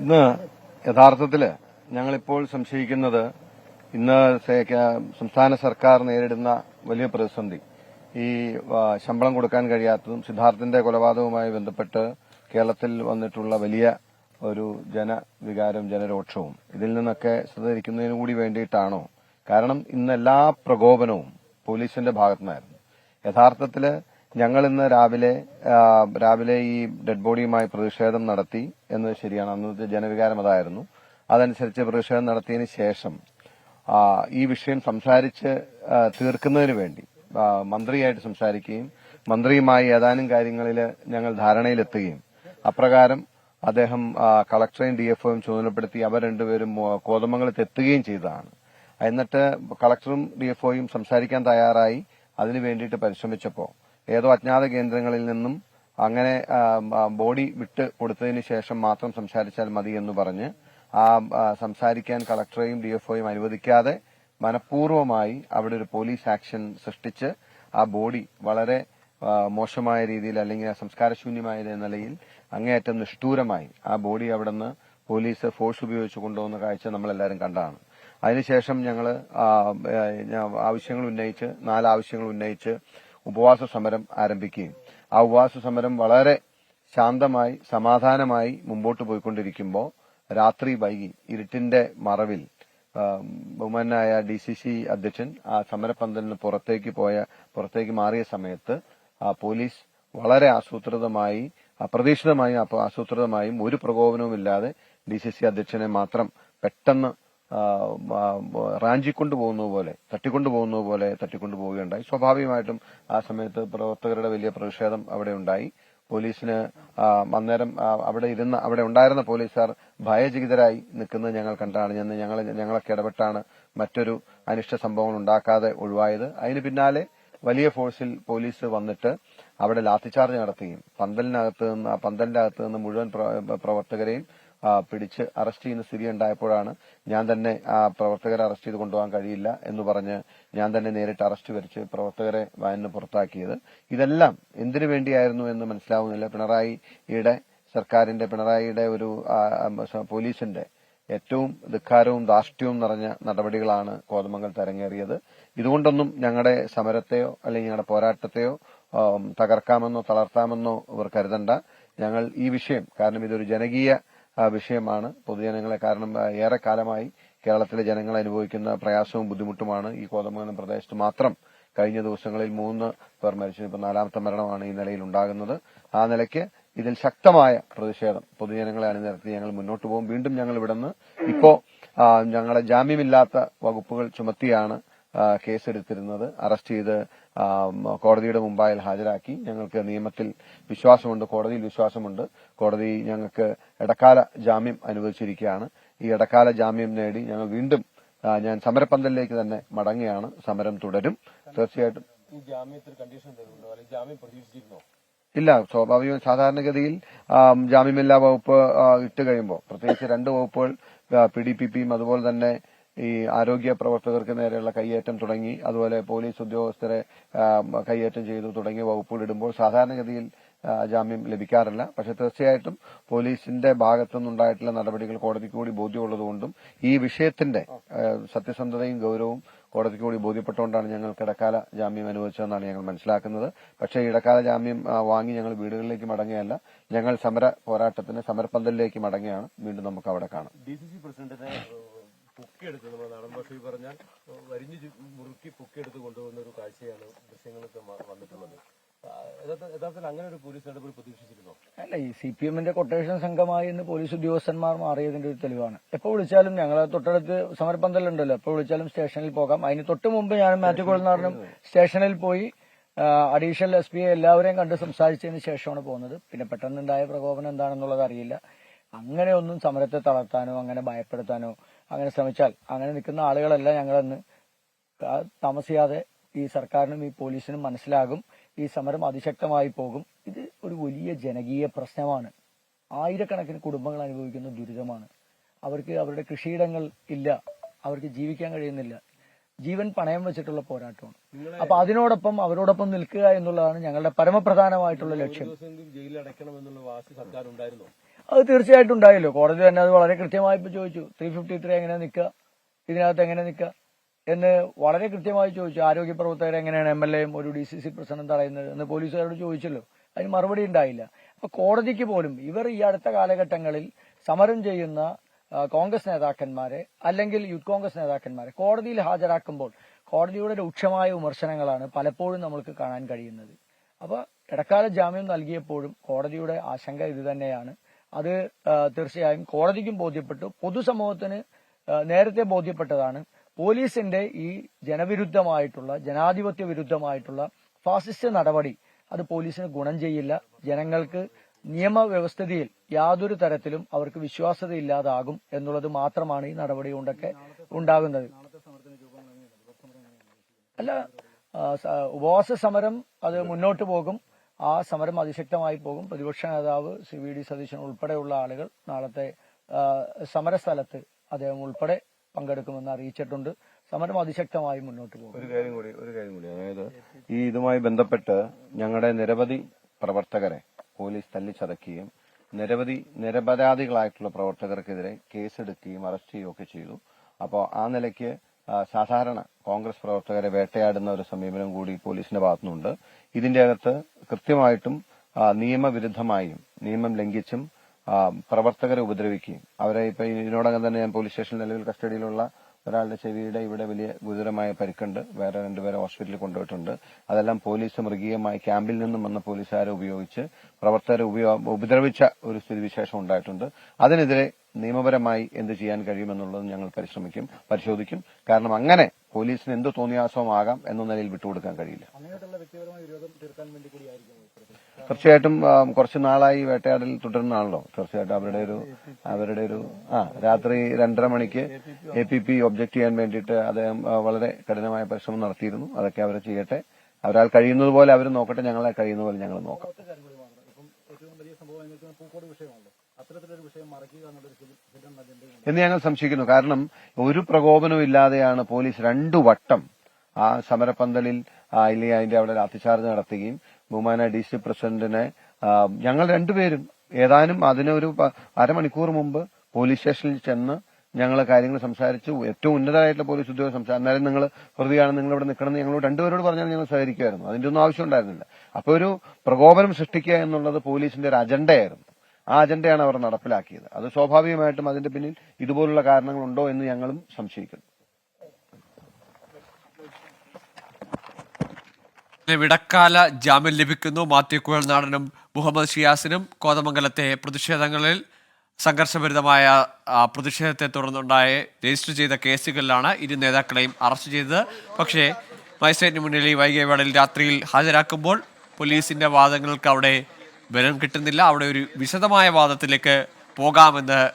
ഇന്ന് യഥാർത്ഥത്തിൽ ഞങ്ങളിപ്പോൾ സംശയിക്കുന്നത് ഇന്ന് സംസ്ഥാന സർക്കാർ നേരിടുന്ന വലിയ പ്രതിസന്ധി. ഈ ശമ്പളം കൊടുക്കാൻ കഴിയാത്തതും സിദ്ധാർത്ഥിന്റെ കൊലപാതകവുമായി ബന്ധപ്പെട്ട് കേരളത്തിൽ വന്നിട്ടുള്ള വലിയ ഒരു ജനവികാരം ജനരോക്ഷവും ഇതിൽ നിന്നൊക്കെ ശ്രദ്ധരിക്കുന്നതിനു കൂടി വേണ്ടിയിട്ടാണോ? കാരണം ഇന്ന് എല്ലാ പ്രകോപനവും പോലീസിന്റെ ഭാഗത്തുനിന്നായിരുന്നു. യഥാർത്ഥത്തിൽ ഞങ്ങൾ ഇന്ന് രാവിലെ രാവിലെ ഈ ഡെഡ് ബോഡിയുമായി പ്രതിഷേധം നടത്തി എന്നത് ശരിയാണ്. അന്നത്തെ ജനവികാരം അതായിരുന്നു. അതനുസരിച്ച് പ്രതിഷേധം നടത്തിയതിന് ശേഷം ഈ വിഷയം സംസാരിച്ച് തീർക്കുന്നതിന് വേണ്ടി മന്ത്രിയായിട്ട് സംസാരിക്കുകയും മന്ത്രിയുമായി ഏതാനും കാര്യങ്ങളിൽ ഞങ്ങൾ ധാരണയിലെത്തുകയും അപ്രകാരം അദ്ദേഹം കളക്ടറേയും ഡിഎഫ്ഒയും ചുമതലപ്പെടുത്തി അവർ രണ്ടുപേരും കോതമംഗലത്ത് എത്തുകയും ചെയ്തതാണ്. എന്നിട്ട് കളക്ടറും ഡിഎഫ്ഒയും സംസാരിക്കാൻ തയ്യാറായി. അതിനു വേണ്ടിയിട്ട് പരിശ്രമിച്ചപ്പോൾ ഏതോ അജ്ഞാത കേന്ദ്രങ്ങളിൽ നിന്നും അങ്ങനെ ബോഡി വിട്ട് കൊടുത്തതിന് ശേഷം മാത്രം സംസാരിച്ചാൽ മതി എന്ന് പറഞ്ഞ് ആ സംസാരിക്കാൻ കളക്ടറെയും ഡിഎഫ്ഒയും അനുവദിക്കാതെ മനഃപൂർവമായി അവിടെ ഒരു പോലീസ് ആക്ഷൻ സൃഷ്ടിച്ച് ആ ബോഡി വളരെ മോശമായ രീതിയിൽ അല്ലെങ്കിൽ സംസ്കാരശൂന്യമായ നിലയിൽ അങ്ങേയറ്റം നിഷ്ഠൂരമായി ആ ബോഡി അവിടെ നിന്ന് പോലീസ് ഫോഴ്സ് ഉപയോഗിച്ച് കൊണ്ടുപോകുന്ന കാഴ്ച നമ്മളെല്ലാവരും കണ്ടതാണ് അതിനുശേഷം ഞങ്ങൾ ആവശ്യങ്ങൾ ഉന്നയിച്ച് നാല് ആവശ്യങ്ങൾ ഉന്നയിച്ച് ഉപവാസ സമരം ആരംഭിക്കുകയും ആ ഉപവാസ സമരം വളരെ ശാന്തമായി സമാധാനമായി മുമ്പോട്ട് പോയിക്കൊണ്ടിരിക്കുമ്പോൾ രാത്രി വൈകി ഇരുട്ടിന്റെ മറവിൽ ബഹുമാനായ ഡി സി സി അധ്യക്ഷൻ ആ സമരപന്തലിന് പുറത്തേക്ക് പോയ പുറത്തേക്ക് മാറിയ സമയത്ത് ആ പോലീസ് വളരെ ആസൂത്രിതമായി അപ്രതീക്ഷിതമായും ആസൂത്രിതമായും ഒരു പ്രകോപനവും ഇല്ലാതെ ഡി സി സി അധ്യക്ഷനെ മാത്രം പെട്ടെന്ന് റാഞ്ചിക്കൊണ്ടു പോകുന്നത് പോലെ തട്ടിക്കൊണ്ടു പോകുന്നത് പോലെ തട്ടിക്കൊണ്ടു പോവുകയുണ്ടായി സ്വാഭാവികമായിട്ടും ആ സമയത്ത് പ്രവർത്തകരുടെ വലിയ പ്രതിഷേധം അവിടെ ഉണ്ടായി. പോലീസിന് അന്നേരം അവിടെ ഇരുന്ന അവിടെ ഉണ്ടായിരുന്ന പോലീസുകാർ ഭയചകിതരായി നിൽക്കുന്നത് ഞങ്ങൾ കണ്ടാണ്. ഞാൻ ഞങ്ങൾ ഞങ്ങളൊക്കെ ഇടപെട്ടാണ് മറ്റൊരു അനിഷ്ട സംഭവങ്ങൾ ഉണ്ടാക്കാതെ ഒഴിവായത്. അതിന് പിന്നാലെ വലിയ ഫോഴ്സിൽ പോലീസ് വന്നിട്ട് അവിടെ ലാത്തിച്ചാർജ് നടത്തുകയും പന്തലിനകത്ത് നിന്ന് പന്തലിന്റെ അകത്ത് നിന്ന് മുഴുവൻ പ്രവർത്തകരെയും പിടിച്ച് അറസ്റ്റ് ചെയ്യുന്ന സ്ഥിതി ഉണ്ടായപ്പോഴാണ് ഞാൻ തന്നെ ആ പ്രവർത്തകരെ അറസ്റ്റ് ചെയ്ത് കൊണ്ടുപോകാൻ കഴിയില്ല എന്ന് പറഞ്ഞ് ഞാൻ തന്നെ നേരിട്ട് അറസ്റ്റ് വരിച്ച് പ്രവർത്തകരെ വാനിന് പുറത്താക്കിയത്. ഇതെല്ലാം എന്തിനു വേണ്ടിയായിരുന്നു എന്ന് മനസ്സിലാവുന്നില്ല. പിണറായിയുടെ സർക്കാരിന്റെ പിണറായിയുടെ ഒരു പോലീസിന്റെ ഏറ്റവും ധിക്കാരവും ധാർഷ്ട്യവും നിറഞ്ഞ നടപടികളാണ് കോതമംഗൽ തരങ്ങേറിയത് ഇതുകൊണ്ടൊന്നും ഞങ്ങളുടെ സമരത്തെയോ അല്ലെങ്കിൽ ഞങ്ങളുടെ പോരാട്ടത്തെയോ തകർക്കാമെന്നോ തളർത്താമെന്നോ ഇവർ കരുതണ്ട. ഞങ്ങൾ ഈ വിഷയം കാരണം ഇതൊരു ജനകീയ വിഷയമാണ്. പൊതുജനങ്ങളെ കാരണം ഏറെക്കാലമായി ഏറെ കാലമായി കേരളത്തിലെ ജനങ്ങൾ അനുഭവിക്കുന്ന പ്രയാസവും ബുദ്ധിമുട്ടുമാണ് ഈ കോതമംഗലം പ്രദേശത്ത് മാത്രം. കഴിഞ്ഞ ദിവസങ്ങളിൽ മൂന്ന് പേർ മരിച്ചു. ഇപ്പോൾ നാലാമത്തെ മരണമാണ് ഈ നിലയിൽ ഉണ്ടാകുന്നത്. ആ നിലയ്ക്ക് ഇതിൽ ശക്തമായ പ്രതിഷേധം പൊതുജനങ്ങളെ അണിനിരത്തി ഞങ്ങൾ മുന്നോട്ട് പോകും. വീണ്ടും ഞങ്ങൾ ഇവിടുന്ന് ഇപ്പോ ഞങ്ങളുടെ ഞങ്ങളെ ജാമ്യമില്ലാത്ത വകുപ്പുകൾ ചുമത്തിയാണ് കേസെടുത്തിരുന്നത് അറസ്റ്റ് ചെയ്ത് കോടതിയുടെ മുമ്പായിൽ ഹാജരാക്കി ഞങ്ങൾക്ക് നിയമത്തിൽ വിശ്വാസമുണ്ട് കോടതിയിൽ വിശ്വാസമുണ്ട് കോടതി ഞങ്ങൾക്ക് ഇടക്കാല ജാമ്യം അനുവദിച്ചിരിക്കുകയാണ് ഈ ഇടക്കാല ജാമ്യം നേടി ഞങ്ങൾ വീണ്ടും ഞാൻ സമരപന്തലിലേക്ക് തന്നെ മടങ്ങുകയാണ് സമരം തുടരും തീർച്ചയായിട്ടും ഇല്ല സ്വാഭാവികം സാധാരണഗതിയിൽ ജാമ്യമില്ലാ വകുപ്പ് ഇട്ട് കഴിയുമ്പോൾ പ്രത്യേകിച്ച് രണ്ട് വകുപ്പുകൾ പി ഡി പി പിയും അതുപോലെ തന്നെ ഈ ആരോഗ്യ പ്രവർത്തകർക്ക് നേരെയുള്ള കയ്യേറ്റം തുടങ്ങി അതുപോലെ പോലീസ് ഉദ്യോഗസ്ഥരെ കയ്യേറ്റം ചെയ്തു തുടങ്ങിയ വകുപ്പുകൾ ഇടുമ്പോൾ സാധാരണഗതിയിൽ ജാമ്യം ലഭിക്കാറില്ല. പക്ഷെ തീർച്ചയായിട്ടും പോലീസിന്റെ ഭാഗത്തുനിന്നുണ്ടായിട്ടുള്ള നടപടികൾ കോടതിക്ക് കൂടി ബോധ്യമുള്ളതുകൊണ്ടും ഈ വിഷയത്തിന്റെ സത്യസന്ധതയും ഗൌരവവും കോടതിക്ക് കൂടി ബോധ്യപ്പെട്ടുകൊണ്ടാണ് ഞങ്ങൾക്ക് ഇടക്കാല ജാമ്യം അനുവദിച്ചതെന്നാണ് ഞങ്ങൾ മനസ്സിലാക്കുന്നത്. പക്ഷേ ഇടക്കാല ജാമ്യം വാങ്ങി ഞങ്ങൾ വീടുകളിലേക്ക് മടങ്ങുകയല്ല ഞങ്ങൾ സമര പോരാട്ടത്തിന് സമരപ്പന്തലിലേക്ക് മടങ്ങുകയാണ്. വീണ്ടും നമുക്ക് അവിടെ കാണാം. പൊക്കിയെടുത്ത് നമ്മൾ നാടൻ പറഞ്ഞാൽ വരിഞ്ഞു മുറുക്കി പൊക്കിയെടുത്ത് കൊണ്ടുപോകുന്ന ഒരു കാഴ്ചയാണ് ദൃശ്യങ്ങളൊക്കെ വന്നിട്ടുള്ളത്. പോലീസ് അല്ല ഈ സി പി എമ്മിന്റെ കൊട്ടേഷൻ സംഘമായി എന്ന് പോലീസ് ഉദ്യോഗസ്ഥന്മാർ മാറിയതിന്റെ ഒരു തെളിവാണ്. എപ്പോൾ വിളിച്ചാലും ഞങ്ങൾ തൊട്ടടുത്ത് സമരപ്പന്തലുണ്ടല്ലോ. എപ്പോൾ വിളിച്ചാലും സ്റ്റേഷനിൽ പോകാം. അതിന് തൊട്ട് മുമ്പ് ഞാൻ മാത്യു കൊള്ളുന്നാറിനും സ്റ്റേഷനിൽ പോയി അഡീഷണൽ എസ് പി എല്ലാവരെയും കണ്ട് സംസാരിച്ചതിന് ശേഷമാണ് പോകുന്നത്. പിന്നെ പെട്ടെന്നുണ്ടായ പ്രകോപനം എന്താണെന്നുള്ളത് അറിയില്ല. അങ്ങനെയൊന്നും സമരത്തെ തളർത്താനോ അങ്ങനെ ഭയപ്പെടുത്താനോ അങ്ങനെ ശ്രമിച്ചാൽ അങ്ങനെ നിൽക്കുന്ന ആളുകളെല്ലാം ഞങ്ങളെന്ന് താമസിയാതെ ഈ സർക്കാരിനും ഈ പോലീസിനും മനസ്സിലാകും. ഈ സമരം അതിശക്തമായി പോകും. ഇത് ഒരു വലിയ ജനകീയ പ്രശ്നമാണ്. ആയിരക്കണക്കിന് കുടുംബങ്ങൾ അനുഭവിക്കുന്ന ദുരിതമാണ്. അവർക്ക് അവരുടെ കൃഷിയിടങ്ങൾ ഇല്ല. അവർക്ക് ജീവിക്കാൻ കഴിയുന്നില്ല. ജീവൻ പണയം വെച്ചിട്ടുള്ള പോരാട്ടമാണ്. അപ്പൊ അതിനോടൊപ്പം അവരോടൊപ്പം നിൽക്കുക എന്നുള്ളതാണ് ഞങ്ങളുടെ പരമപ്രധാനമായിട്ടുള്ള ലക്ഷ്യം. അത് തീർച്ചയായിട്ടും ഉണ്ടായല്ലോ. കോടതി തന്നെ അത് വളരെ കൃത്യമായി ഇപ്പൊ ചോദിച്ചു. ത്രീ ഫിഫ്റ്റി ത്രീ എങ്ങനെ നിൽക്കുക? ഇതിനകത്ത് എങ്ങനെ നിൽക്കുക? എന്ന് വളരെ കൃത്യമായി ചോദിച്ചു. ആരോഗ്യ പ്രവർത്തകർ എങ്ങനെയാണ് എം എൽ എയും ഒരു ഡി സി സി പ്രസിഡന്റ് തടയുന്നത് എന്ന് പോലീസുകാരോട് ചോദിച്ചല്ലോ. അതിന് മറുപടി ഉണ്ടായില്ല. അപ്പൊ കോടതിക്ക് പോലും ഇവർ ഈ അടുത്ത കാലഘട്ടങ്ങളിൽ സമരം ചെയ്യുന്ന കോൺഗ്രസ് നേതാക്കന്മാരെ അല്ലെങ്കിൽ യൂത്ത് കോൺഗ്രസ് നേതാക്കന്മാരെ കോടതിയിൽ ഹാജരാക്കുമ്പോൾ കോടതിയുടെ രൂക്ഷമായ വിമർശനങ്ങളാണ് പലപ്പോഴും നമ്മൾക്ക് കാണാൻ കഴിയുന്നത്. അപ്പൊ ഇടക്കാല ജാമ്യം നൽകിയപ്പോഴും കോടതിയുടെ ആശങ്ക ഇത് തന്നെയാണ്. അത് തീർച്ചയായും കോടതിക്കും ബോധ്യപ്പെട്ടു. പൊതുസമൂഹത്തിന് നേരത്തെ ബോധ്യപ്പെട്ടതാണ്. പോലീസിന്റെ ഈ ജനവിരുദ്ധമായിട്ടുള്ള ജനാധിപത്യ വിരുദ്ധമായിട്ടുള്ള ഫാസിസ്റ്റ് നടപടി അത് പോലീസിന് ഗുണം ചെയ്യില്ല. ജനങ്ങൾക്ക് നിയമവ്യവസ്ഥിതിയിൽ യാതൊരു തരത്തിലും അവർക്ക് വിശ്വാസ്യത ഇല്ലാതാകും എന്നുള്ളത് മാത്രമാണ് ഈ നടപടി കൊണ്ടൊക്കെ ഉണ്ടാകുന്നത്. അല്ല ഉപവാസ സമരം അത് മുന്നോട്ട് പോകും. ആ സമരം അതിശക്തമായി പോകും. പ്രതിപക്ഷ നേതാവ് സി വി ഡി സതീശൻ ഉൾപ്പെടെയുള്ള ആളുകൾ നാളത്തെ സമരസ്ഥലത്ത് അദ്ദേഹം ഉൾപ്പെടെ പങ്കെടുക്കുമെന്ന് അറിയിച്ചിട്ടുണ്ട്. സമരം അതിശക്തമായി മുന്നോട്ട് പോകും. ഒരു കാര്യം കൂടി ഒരു കാര്യം കൂടി. അതായത് ഈ ഇതുമായി ബന്ധപ്പെട്ട് ഞങ്ങളുടെ നിരവധി പ്രവർത്തകരെ പോലീസ് തല്ലിച്ചതക്കുകയും നിരവധി നിരപരാധികളായിട്ടുള്ള പ്രവർത്തകർക്കെതിരെ കേസെടുക്കുകയും അറസ്റ്റ് ചെയ്യുകയും ഒക്കെ ചെയ്തു. അപ്പോൾ ആ നിലയ്ക്ക് സാധാരണ കോൺഗ്രസ് പ്രവർത്തകരെ വേട്ടയാടുന്ന ഒരു സമീപനം കൂടി പോലീസിന്റെ ഭാഗത്തുനിന്നുണ്ട്. ഇതിന്റെ അകത്ത് കൃത്യമായിട്ടും നിയമവിരുദ്ധമായും നിയമം ലംഘിച്ചും പ്രവർത്തകരെ ഉപദ്രവിക്കുകയും അവരെ ഇപ്പൊ ഇതിനോടകം തന്നെ ഞാൻ പോലീസ് സ്റ്റേഷൻ നിലവിൽ കസ്റ്റഡിയിലുള്ള ഒരാളുടെ ചെവിയുടെ ഇവിടെ വലിയ ഗുരുതരമായ പരിക്കുണ്ട്. വേറെ രണ്ടുപേരെ ഹോസ്പിറ്റലിൽ കൊണ്ടുപോയിട്ടുണ്ട്. അതെല്ലാം പോലീസ് മൃഗീയമായി ക്യാമ്പിൽ നിന്നും വന്ന പോലീസുകാരെ ഉപയോഗിച്ച് പ്രവർത്തകരെ ഉപദ്രവിച്ച ഒരു സ്ഥിതിവിശേഷം ഉണ്ടായിട്ടുണ്ട്. അതിനെതിരെ നിയമപരമായി എന്ത് ചെയ്യാൻ കഴിയുമെന്നുള്ളത് ഞങ്ങൾ പരിശ്രമിക്കും പരിശോധിക്കും. കാരണം അങ്ങനെ പോലീസിന് എന്ത് തോന്നിയാസമാകാം എന്ന നിലയിൽ വിട്ടുകൊടുക്കാൻ കഴിയില്ല. തീർച്ചയായിട്ടും കുറച്ച് നാളായി വേട്ടയാടൽ തുടരുന്നതാണല്ലോ. തീർച്ചയായിട്ടും അവരുടെ ഒരു അവരുടെ ഒരു ആ രാത്രി രണ്ടര മണിക്ക് എ പി പി ഒബ്ജക്ട് ചെയ്യാൻ വേണ്ടിയിട്ട് അദ്ദേഹം വളരെ കഠിനമായ പരിശ്രമം നടത്തിയിരുന്നു. അതൊക്കെ അവർ ചെയ്യട്ടെ. അവരാൽ കഴിയുന്നത് പോലെ അവർ നോക്കട്ടെ. ഞങ്ങളെ കഴിയുന്ന പോലെ ഞങ്ങൾ നോക്കാം. എന്ന് ഞങ്ങൾ സംശയിക്കുന്നു. കാരണം ഒരു പ്രകോപനവും ഇല്ലാതെയാണ് പോലീസ് രണ്ടു വട്ടം ആ സമരപ്പന്തലിൽ ഇല്ലെങ്കിൽ അതിന്റെ അവിടെ അത്തിച്ചാർജ് നടത്തുകയും ബഹുമാന ഡി സി പ്രസിഡന്റിനെ ഞങ്ങൾ രണ്ടുപേരും ഏതാനും അതിനൊരു പ- അരമണിക്കൂർ മുമ്പ് പോലീസ് സ്റ്റേഷനിൽ ചെന്ന് ഞങ്ങൾ കാര്യങ്ങൾ സംസാരിച്ചു. ഏറ്റവും ഉന്നതരായിട്ടുള്ള പോലീസ് ഉദ്യോഗസ്ഥർ സംസാരിച്ചു അന്നേരം നിങ്ങൾ പ്രതിയാണ് നിങ്ങൾ ഇവിടെ നിൽക്കണമെന്ന് ഞങ്ങൾ രണ്ടുപേരോട് പറഞ്ഞാൽ ഞങ്ങൾ സഹകരിക്കുമായിരുന്നു. അതിന്റെ ഒന്നും ആവശ്യം ഉണ്ടായിരുന്നില്ല. അപ്പോൾ ഒരു പ്രകോപനം സൃഷ്ടിക്കുക എന്നുള്ളത് പോലീസിന്റെ ഒരു അജണ്ടയായിരുന്നു. ആ അജണ്ടയാണ് അവർ നടപ്പിലാക്കിയത്. അത് സ്വാഭാവികമായിട്ടും അതിന്റെ പിന്നിൽ ഇതുപോലുള്ള കാരണങ്ങളുണ്ടോ എന്ന് ഞങ്ങളും സംശയിക്കുന്നു. ഇടക്കാല ജാമ്യം ലഭിക്കുന്നു. മാത്യു കുഴൽനാടനും മുഹമ്മദ് ഷിയാസിനും കോതമംഗലത്തെ പ്രതിഷേധങ്ങളിൽ സംഘർഷഭരിതമായ പ്രതിഷേധത്തെ തുടർന്നുണ്ടായ രജിസ്റ്റർ ചെയ്ത കേസുകളിലാണ് ഇരു നേതാക്കളെയും അറസ്റ്റ് ചെയ്തത്. പക്ഷേ മജിസ്ട്രേറ്റിന് മുന്നിൽ ഈ വൈകിയ രാത്രിയിൽ ഹാജരാക്കുമ്പോൾ പോലീസിന്റെ വാദങ്ങൾക്ക് അവിടെ ബലം കിട്ടുന്നില്ല. അവിടെ ഒരു വിശദമായ വാദത്തിലേക്ക് പോകാമെന്ന്